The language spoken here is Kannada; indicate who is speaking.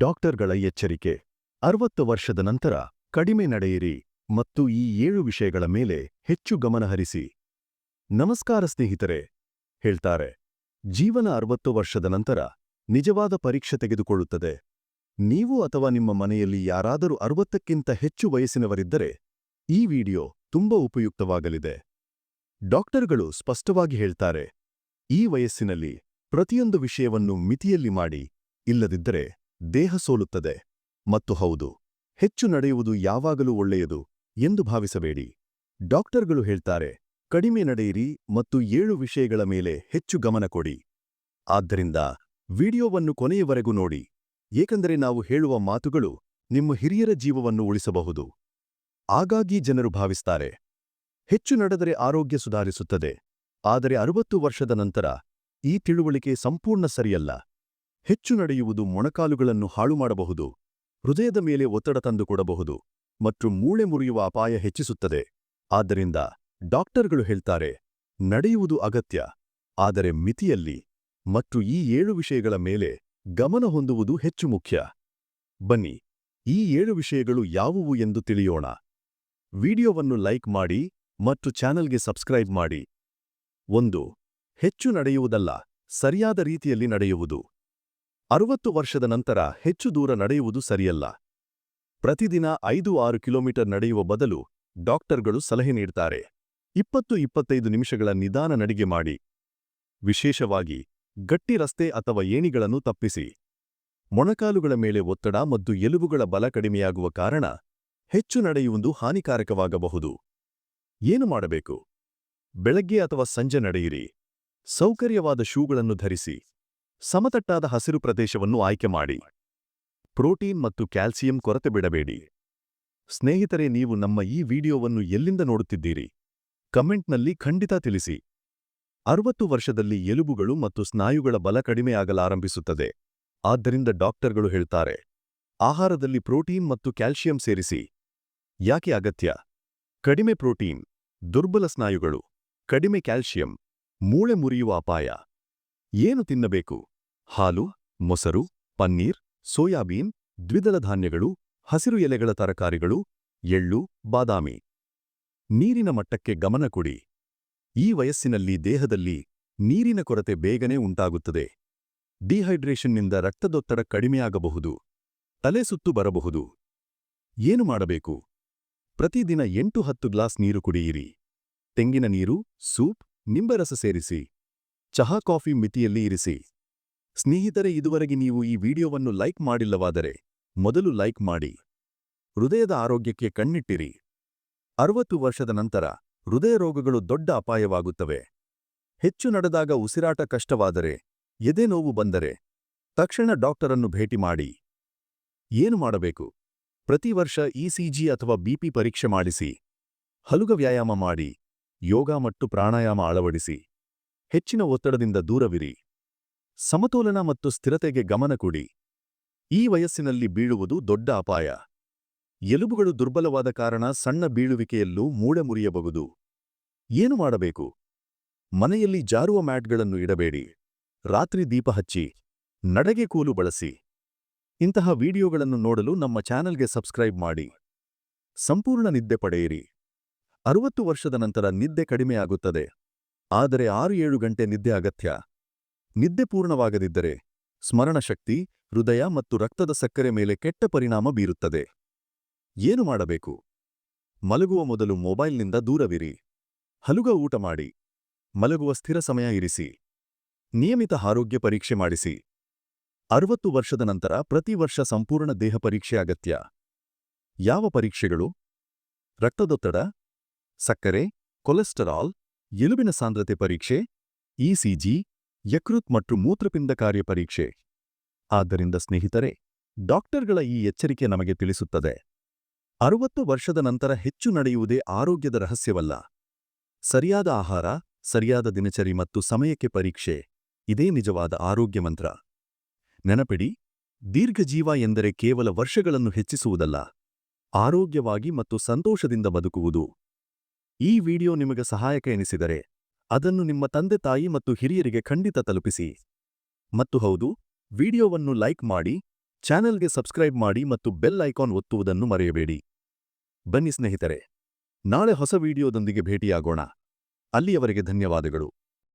Speaker 1: ಡಾಕ್ಟರ್ಗಳ ಎಚ್ಚರಿಕೆ. ಅರವತ್ತು ವರ್ಷದ ನಂತರ ಕಡಿಮೆ ನಡೆಯಿರಿ ಮತ್ತು ಈ ಏಳು ವಿಷಯಗಳ ಮೇಲೆ ಹೆಚ್ಚು ಗಮನಹರಿಸಿ ನಮಸ್ಕಾರ ಸ್ನೇಹಿತರೆ, ಹೇಳ್ತಾರೆ, ಜೀವನ ಅರವತ್ತು ವರ್ಷದ ನಂತರ ನಿಜವಾದ ಪರೀಕ್ಷೆ ತೆಗೆದುಕೊಳ್ಳುತ್ತದೆ. ನೀವು ಅಥವಾ ನಿಮ್ಮ ಮನೆಯಲ್ಲಿ ಯಾರಾದರೂ ಅರವತ್ತಕ್ಕಿಂತ ಹೆಚ್ಚು ವಯಸ್ಸಿನವರಿದ್ದರೆ ಈ ವಿಡಿಯೋ ತುಂಬ ಉಪಯುಕ್ತವಾಗಲಿದೆ. ಡಾಕ್ಟರ್ಗಳು ಸ್ಪಷ್ಟವಾಗಿ ಹೇಳ್ತಾರೆ, ಈ ವಯಸ್ಸಿನಲ್ಲಿ ಪ್ರತಿಯೊಂದು ವಿಷಯವನ್ನು ಮಿತಿಯಲ್ಲಿ ಮಾಡಿ, ಇಲ್ಲದಿದ್ದರೆ ದೇಹ ಸೋಲುತ್ತದೆ. ಮತ್ತು ಹೌದು, ಹೆಚ್ಚು ನಡೆಯುವುದು ಯಾವಾಗಲೂ ಒಳ್ಳೆಯದು ಎಂದು ಭಾವಿಸಬೇಡಿ. ಡಾಕ್ಟರ್ಗಳು ಹೇಳ್ತಾರೆ, ಕಡಿಮೆ ನಡೆಯಿರಿ ಮತ್ತು ಏಳು ವಿಷಯಗಳ ಮೇಲೆ ಹೆಚ್ಚು ಗಮನ ಕೊಡಿ. ಆದ್ದರಿಂದ ವಿಡಿಯೋವನ್ನು ಕೊನೆಯವರೆಗೂ ನೋಡಿ. ಏಕೆಂದರೆ ನಾವು ಹೇಳುವ ಮಾತುಗಳು ನಿಮ್ಮ ಹಿರಿಯರ ಜೀವವನ್ನು ಉಳಿಸಬಹುದು. ಆಗಾಗಿ ಜನರು ಭಾವಿಸ್ತಾರೆ, ಹೆಚ್ಚು ನಡೆದರೆ ಆರೋಗ್ಯ ಸುಧಾರಿಸುತ್ತದೆ. ಆದರೆ ಅರವತ್ತು ವರ್ಷದ ನಂತರ ಈ ತಿಳುವಳಿಕೆ ಸಂಪೂರ್ಣ ಸರಿಯಲ್ಲ. ಹೆಚ್ಚು ನಡೆಯುವುದು ಮೊಣಕಾಲುಗಳನ್ನು ಹಾಳು ಮಾಡಬಹುದು. ಹೃದಯದ ಮೇಲೆ ಒತ್ತಡ ತಂದುಕೊಡಬಹುದು ಮತ್ತು ಮೂಳೆ ಮುರಿಯುವ ಅಪಾಯ ಹೆಚ್ಚಿಸುತ್ತದೆ. ಆದ್ದರಿಂದ ಡಾಕ್ಟರ್ಗಳು ಹೇಳ್ತಾರೆ, ನಡೆಯುವುದು ಅಗತ್ಯ, ಆದರೆ ಮಿತಿಯಲ್ಲಿ ಮತ್ತು ಈ ಏಳು ವಿಷಯಗಳ ಮೇಲೆ ಗಮನ ಹೊಂದುವುದು ಹೆಚ್ಚು ಮುಖ್ಯ. ಬನ್ನಿ, ಈ ಏಳು ವಿಷಯಗಳು ಯಾವುವು ಎಂದು ತಿಳಿಯೋಣ. ವಿಡಿಯೋವನ್ನು ಲೈಕ್ ಮಾಡಿ ಮತ್ತು ಚಾನಲ್ಗೆ ಸಬ್ಸ್ಕ್ರೈಬ್ ಮಾಡಿ. ಒಂದು, ಹೆಚ್ಚು ನಡೆಯುವುದಲ್ಲ, ಸರಿಯಾದ ರೀತಿಯಲ್ಲಿ ನಡೆಯುವುದು. ಅರುವತ್ತು ವರ್ಷದ ನಂತರ ಹೆಚ್ಚು ದೂರ ನಡೆಯುವುದು ಸರಿಯಲ್ಲ. ಪ್ರತಿದಿನ ಐದು ಆರು ಕಿಲೋಮೀಟರ್ ನಡೆಯುವ ಬದಲು ಡಾಕ್ಟರ್ಗಳು ಸಲಹೆ ನೀಡ್ತಾರೆ. ಇಪ್ಪತ್ತು ಇಪ್ಪತ್ತೈದು ನಿಮಿಷಗಳ ನಿಧಾನ ನಡಿಗೆ ಮಾಡಿ. ವಿಶೇಷವಾಗಿ ಗಟ್ಟಿ ರಸ್ತೆ ಅಥವಾ ಏಣಿಗಳನ್ನು ತಪ್ಪಿಸಿ. ಮೊಣಕಾಲುಗಳ ಮೇಲೆ ಒತ್ತಡ ಮತ್ತು ಎಲುಬುಗಳ ಬಲ ಕಡಿಮೆಯಾಗುವ ಕಾರಣ ಹೆಚ್ಚು ನಡೆಯುವುದು ಹಾನಿಕಾರಕವಾಗಬಹುದು. ಏನು ಮಾಡಬೇಕು? ಬೆಳಗ್ಗೆ ಅಥವಾ ಸಂಜೆ ನಡೆಯಿರಿ. ಸೌಕರ್ಯವಾದ ಶೂಗಳನ್ನು ಧರಿಸಿ. ಸಮತಟ್ಟಾದ ಹಸಿರು ಪ್ರದೇಶವನ್ನು ಆಯ್ಕೆ ಮಾಡಿ. ಪ್ರೋಟೀನ್ ಮತ್ತು ಕ್ಯಾಲ್ಸಿಯಂ ಕೊರತೆ ಬಿಡಬೇಡಿ. ಸ್ನೇಹಿತರೆ, ನೀವು ನಮ್ಮ ಈ ವಿಡಿಯೋವನ್ನು ಎಲ್ಲಿಂದ ನೋಡುತ್ತಿದ್ದೀರಿ? ಕಮೆಂಟ್ನಲ್ಲಿ ಖಂಡಿತ ತಿಳಿಸಿ. ಅರವತ್ತು ವರ್ಷದಲ್ಲಿ ಎಲುಬುಗಳು ಮತ್ತು ಸ್ನಾಯುಗಳ ಬಲ ಕಡಿಮೆಯಾಗಲಾರಂಭಿಸುತ್ತದೆ. ಆದ್ದರಿಂದ ಡಾಕ್ಟರ್ಗಳು ಹೇಳ್ತಾರೆ, ಆಹಾರದಲ್ಲಿ ಪ್ರೋಟೀನ್ ಮತ್ತು ಕ್ಯಾಲ್ಸಿಯಂ ಸೇರಿಸಿ. ಯಾಕೆ ಅಗತ್ಯ? ಕಡಿಮೆ ಪ್ರೋಟೀನ್, ದುರ್ಬಲ ಸ್ನಾಯುಗಳು, ಕಡಿಮೆ ಕ್ಯಾಲ್ಸಿಯಂ, ಮೂಳೆ ಮುರಿಯುವ ಅಪಾಯ. ಏನು ತಿನ್ನಬೇಕು? ಹಾಲು, ಮೊಸರು, ಪನ್ನೀರ್, ಸೋಯಾಬೀನ್, ದ್ವಿದಳ ಧಾನ್ಯಗಳು, ಹಸಿರು ಎಲೆಗಳ ತರಕಾರಿಗಳು, ಎಳ್ಳು, ಬಾದಾಮಿ. ನೀರಿನ ಮಟ್ಟಕ್ಕೆ ಗಮನ ಕೊಡಿ. ಈ ವಯಸ್ಸಿನಲ್ಲಿ ದೇಹದಲ್ಲಿ ನೀರಿನ ಕೊರತೆ ಬೇಗನೆ ಉಂಟಾಗುತ್ತದೆ. ಡಿಹೈಡ್ರೇಷನ್ನಿಂದ ರಕ್ತದೊತ್ತಡ ಕಡಿಮೆಯಾಗಬಹುದು. ತಲೆ ಸುತ್ತು ಬರಬಹುದು. ಏನು ಮಾಡಬೇಕು? ಪ್ರತಿದಿನ ಎಂಟು ಹತ್ತು ಗ್ಲಾಸ್ ನೀರು ಕುಡಿಯಿರಿ. ತೆಂಗಿನ ನೀರು, ಸೂಪ್ ನಿಂಬರಸ ಸೇರಿಸಿ. ಚಹಾ ಕಾಫಿ ಮಿತಿಯಲ್ಲಿ ಇರಿಸಿ. ಸ್ನೇಹಿತರೆ, ಇದುವರೆಗೆ ನೀವು ಈ ವಿಡಿಯೋವನ್ನು ಲೈಕ್ ಮಾಡಿಲ್ಲವಾದರೆ ಮೊದಲು ಲೈಕ್ ಮಾಡಿ. ಹೃದಯದ ಆರೋಗ್ಯಕ್ಕೆ ಕಣ್ಣಿಟ್ಟಿರಿ. ಅರವತ್ತು ವರ್ಷದ ನಂತರ ಹೃದಯ ರೋಗಗಳು ದೊಡ್ಡ ಅಪಾಯವಾಗುತ್ತವೆ. ಹೆಚ್ಚು ನಡೆದಾಗ ಉಸಿರಾಟ ಕಷ್ಟವಾದರೆ ಎದೆ ನೋವು ಬಂದರೆ ತಕ್ಷಣ ಡಾಕ್ಟರನ್ನು ಭೇಟಿ ಮಾಡಿ. ಏನು ಮಾಡಬೇಕು? ಪ್ರತಿ ವರ್ಷ ಇಸಿಜಿ ಅಥವಾ ಬಿಪಿ ಪರೀಕ್ಷೆ ಮಾಡಿಸಿ. ಹಲುಗ ವ್ಯಾಯಾಮ ಮಾಡಿ. ಯೋಗ ಮತ್ತು ಪ್ರಾಣಾಯಾಮ ಅಳವಡಿಸಿ. ಹೆಚ್ಚಿನ ಒತ್ತಡದಿಂದ ದೂರವಿರಿ. ಸಮತೋಲನ ಮತ್ತು ಸ್ಥಿರತೆಗೆ ಗಮನ ಕೊಡಿ. ಈ ವಯಸ್ಸಿನಲ್ಲಿ ಬೀಳುವುದು ದೊಡ್ಡ ಅಪಾಯ. ಎಲುಬುಗಳು ದುರ್ಬಲವಾದ ಕಾರಣ ಸಣ್ಣ ಬೀಳುವಿಕೆಯಲ್ಲೂ ಮೂಳೆ ಮುರಿಯಬಹುದು. ಏನು ಮಾಡಬೇಕು? ಮನೆಯಲ್ಲಿ ಜಾರುವ ಮ್ಯಾಟ್ಗಳನ್ನು ಇಡಬೇಡಿ. ರಾತ್ರಿ ದೀಪ ಹಚ್ಚಿ. ನಡಗೆ ಕೂಲು ಬಳಸಿ. ಇಂತಹ ವಿಡಿಯೋಗಳನ್ನು ನೋಡಲು ನಮ್ಮ ಚಾನೆಲ್ಗೆ ಸಬ್ಸ್ಕ್ರೈಬ್ ಮಾಡಿ. ಸಂಪೂರ್ಣ ನಿದ್ದೆ ಪಡೆಯಿರಿ. ಅರುವತ್ತು ವರ್ಷದ ನಂತರ ನಿದ್ದೆ ಕಡಿಮೆಯಾಗುತ್ತದೆ. ಆದರೆ ಆರು ಏಳು ಗಂಟೆ ನಿದ್ದೆ ಅಗತ್ಯ. ನಿದ್ದೆ ಪೂರ್ಣವಾಗದಿದ್ದರೆ ಸ್ಮರಣಶಕ್ತಿ, ಹೃದಯ ಮತ್ತು ರಕ್ತದ ಸಕ್ಕರೆ ಮೇಲೆ ಕೆಟ್ಟ ಪರಿಣಾಮ ಬೀರುತ್ತದೆ. ಏನು ಮಾಡಬೇಕು? ಮಲಗುವ ಮೊದಲು ಮೊಬೈಲ್ನಿಂದ ದೂರವಿರಿ. ಹಲುಗ ಊಟ ಮಾಡಿ. ಮಲಗುವ ಸ್ಥಿರ ಸಮಯ ಇರಿಸಿ. ನಿಯಮಿತ ಆರೋಗ್ಯ ಪರೀಕ್ಷೆ ಮಾಡಿಸಿ. ಅರವತ್ತು ವರ್ಷದ ನಂತರ ಪ್ರತಿ ವರ್ಷ ಸಂಪೂರ್ಣ ದೇಹ ಪರೀಕ್ಷೆ ಅಗತ್ಯ. ಯಾವ ಪರೀಕ್ಷೆಗಳು? ರಕ್ತದೊತ್ತಡ, ಸಕ್ಕರೆ, ಕೊಲೆಸ್ಟರಾಲ್, ಎಲುಬಿನ ಸಾಂದ್ರತೆ ಪರೀಕ್ಷೆ, ಇಸಿಜಿ ಯಕೃತ್ ಮತ್ತು ಮೂತ್ರಪಿಂಡ ಕಾರ್ಯ ಪರೀಕ್ಷೆ. ಆದ್ದರಿಂದ ಸ್ನೇಹಿತರೆ, ಡಾಕ್ಟರ್ಗಳ ಈ ಎಚ್ಚರಿಕೆ ನಮಗೆ ತಿಳಿಸುತ್ತದೆ. ಅರುವತ್ತು ವರ್ಷದ ನಂತರ ಹೆಚ್ಚು ನಡೆಯುವುದೇ ಆರೋಗ್ಯದ ರಹಸ್ಯವಲ್ಲ. ಸರಿಯಾದ ಆಹಾರ, ಸರಿಯಾದ ದಿನಚರಿ ಮತ್ತು ಸಮಯಕ್ಕೆ ಪರೀಕ್ಷೆ, ಇದೇ ನಿಜವಾದ ಆರೋಗ್ಯ ಮಂತ್ರ. ನೆನಪಿಡಿ, ದೀರ್ಘಜೀವ ಎಂದರೆ ಕೇವಲ ವರ್ಷಗಳನ್ನು ಹೆಚ್ಚಿಸುವುದಲ್ಲ, ಆರೋಗ್ಯವಾಗಿ ಮತ್ತು ಸಂತೋಷದಿಂದ ಬದುಕುವುದು. ಈ ವಿಡಿಯೋ ನಿಮಗೆ ಸಹಾಯಕ ಎನಿಸಿದರೆ ಅದನ್ನು ನಿಮ್ಮ ತಂದೆ ತಾಯಿ ಮತ್ತು ಹಿರಿಯರಿಗೆ ಖಂಡಿತ ತಲುಪಿಸಿ. ಮತ್ತು ಹೌದು, ವಿಡಿಯೋವನ್ನು ಲೈಕ್ ಮಾಡಿ, ಚಾನೆಲ್ಗೆ ಸಬ್ಸ್ಕ್ರೈಬ್ ಮಾಡಿ ಮತ್ತು ಬೆಲ್ ಐಕಾನ್ ಒತ್ತುವುದನ್ನು ಮರೆಯಬೇಡಿ. ಬನ್ನಿ ಸ್ನೇಹಿತರೆ, ನಾಳೆ ಹೊಸ ವಿಡಿಯೋದೊಂದಿಗೆ ಭೇಟಿಯಾಗೋಣ. ಅಲ್ಲಿಯವರೆಗೆ ಧನ್ಯವಾದಗಳು.